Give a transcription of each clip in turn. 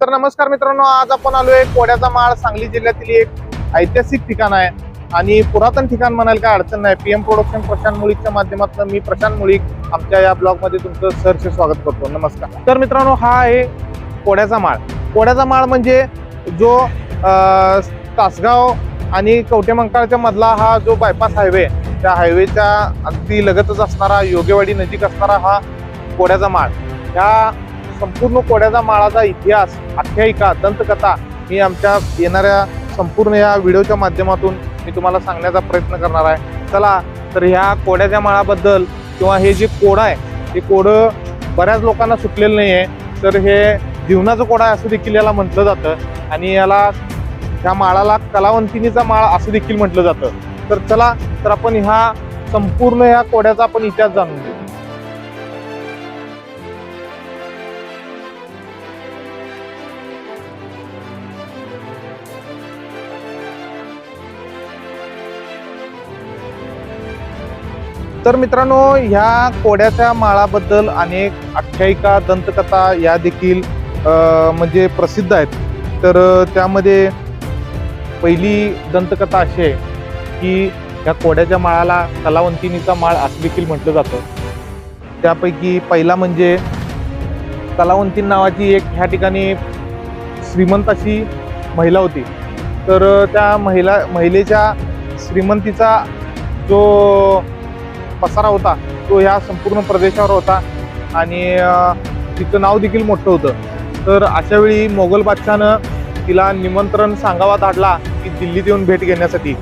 तर नमस्कार मित्रांनो आज आपण आलोय कोड्याचा माळ सांगली जिल्ह्यातील एक ऐतिहासिक ठिकाण आहे. आणि पुरातन ठिकाण म्हणायला काय अडचण नाही. पीएम प्रोडक्शन प्रशांत मुळीकच्या माध्यमातून मी प्रशांत मुळीक आमच्या या ब्लॉगमध्ये तुमचं सरचे स्वागत करतो. नमस्कार. तर मित्रांनो हा आहे कोड्याचा माळ. कोड्याचा माळ म्हणजे जो तासगाव आणि कवटेमंकाळच्या मधला हा जो बायपास हायवे त्या हायवेच्या अगदी लगतच असणारा योगेवाडी नजीक असणारा हा कोड्याचा माळ. ह्या संपूर्ण कोड्याचा माळाचा इतिहास आख्यायिका दंतकथा मी आमच्या येणाऱ्या संपूर्ण या व्हिडिओच्या माध्यमातून मी तुम्हाला सांगण्याचा प्रयत्न करणार आहे. चला तर ह्या कोड्याच्या माळाबद्दल किंवा हे जे कोडं आहे हे कोडं बऱ्याच लोकांना सुटलेलं नाही आहे तर हे जीवनाचं कोडा आहे असं देखील याला म्हटलं जातं आणि याला ह्या माळाला कलावंतिनीचा माळ असं देखील म्हटलं जातं. तर चला तर आपण ह्या संपूर्ण ह्या कोड्याचा आपण इतिहास जाणून तर मित्रांनो ह्या कोड्याच्या माळाबद्दल अनेक आख्यायिका दंतकथा या देखील म्हणजे प्रसिद्ध आहेत. तर त्यामध्ये पहिली दंतकथा अशी आहे की ह्या कोड्याच्या माळाला कलावंतिनीचा माळ असं देखील म्हटलं जातं. त्यापैकी पहिला म्हणजे कलावंतीन नावाची एक ह्या ठिकाणी श्रीमंत अशी महिला होती. तर त्या महिला महिलेच्या श्रीमंतीचा जो पसारा होता तो ह्या संपूर्ण प्रदेशावर होता. आणि तिचं नाव देखील मोठं होतं. तर अशावेळी मोगल बादशहानं तिला निमंत्रण सांगावा धाडला की दिल्लीत येऊन भेट घेण्यासाठी.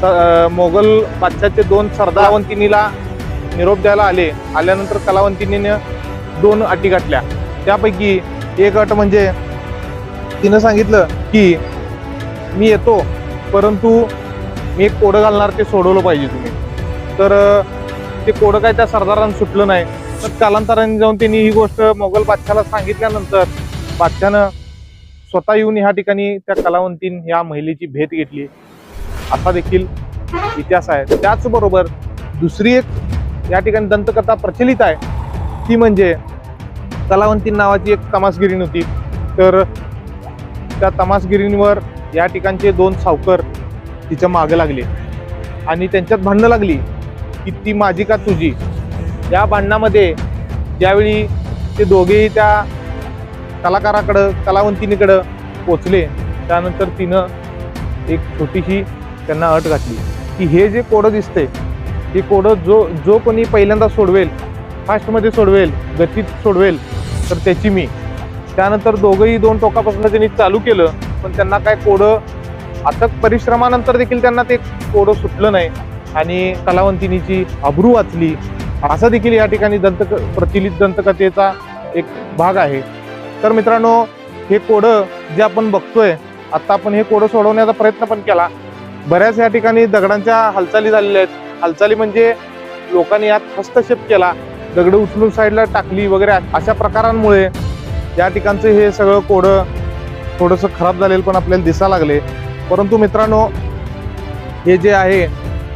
स मोगल बादशाचे दोन सरदारवंतिनीला निरोप द्यायला आले. आल्यानंतर कलावंतिनीने दोन अटी गाठल्या. त्यापैकी एक अट म्हणजे तिनं सांगितलं की मी येतो परंतु मी एक कोडं घालणार ते सोडवलं पाहिजे तुम्ही. तर ते कोडं काय त्या सरदारांना सुटलं नाही. तर कालांतराने जाऊन त्यांनी ही गोष्ट मोगल बादशाला सांगितल्यानंतर बादशानं स्वतः येऊन ह्या ठिकाणी त्या कलावंतीन या महिलेची भेट घेतली. असा देखील इतिहास आहे. त्याचबरोबर दुसरी एक या ठिकाणी दंतकथा प्रचलित आहे. ती म्हणजे कलावंतीन नावाची एक तमासगिरी होती. तर त्या तमासगिरींवर या ठिकाणचे दोन सावकर तिच्यामागे लागले. आणि त्यांच्यात भांडणं लागली. की ती माझी का तुझी? या भांडणामध्ये ज्यावेळी ते दोघेही त्या कलाकाराकडं कलावंतीनीकडं पोचले त्यानंतर तिनं एक छोटीशी त्यांना अट घातली. की हे जे कोडं दिसते हे कोडं जो जो कोणी पहिल्यांदा सोडवेल फास्टमध्ये सोडवेल गतीत सोडवेल तर त्याची मी. त्यानंतर दोघंही दोन टोकापासून त्यांनी चालू केलं पण त्यांना काय कोडं अथक परिश्रमानंतर देखील त्यांना ते कोडं सुटलं नाही. आणि कलावंतिनीची अब्रू वाचली. असा देखील या ठिकाणी दंत प्रचलित दंतकथेचा एक भाग आहे. तर मित्रांनो हे कोडं जे आपण बघतोय आत्ता आपण हे कोडं सोडवण्याचा प्रयत्न पण केला. बऱ्याच या ठिकाणी दगडांच्या हालचाली झालेल्या आहेत. हालचाली म्हणजे लोकांनी यात हस्तक्षेप केला. दगडं उचलून साईडला टाकली वगैरे अशा प्रकारांमुळे या ठिकाणचं हे सगळं कोडं थोडंसं खराब झालेलं पण आपल्याला दिसायला लागले. परंतु मित्रांनो हे जे आहे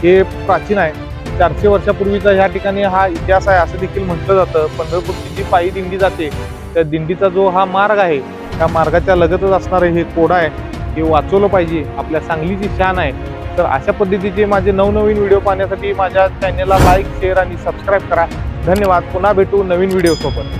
हे प्राचीन आहे. चारशे वर्षापूर्वीचा ह्या ठिकाणी हा इतिहास आहे असं देखील म्हटलं जातं. पंढरपूरची जी पायी दिंडी जाते त्या दिंडीचा जो हा मार्ग आहे त्या मार्गाच्या लगतच असणारं हे कोडा आहे. हे वाचवलं पाहिजे. आपल्या सांगलीची शान आहे. तर अशा पद्धतीचे माझे नवनवीन व्हिडिओ पाहण्यासाठी माझ्या चॅनलला लाईक शेअर आणि सबस्क्राईब करा. धन्यवाद. पुन्हा भेटू नवीन व्हिडिओसोबत.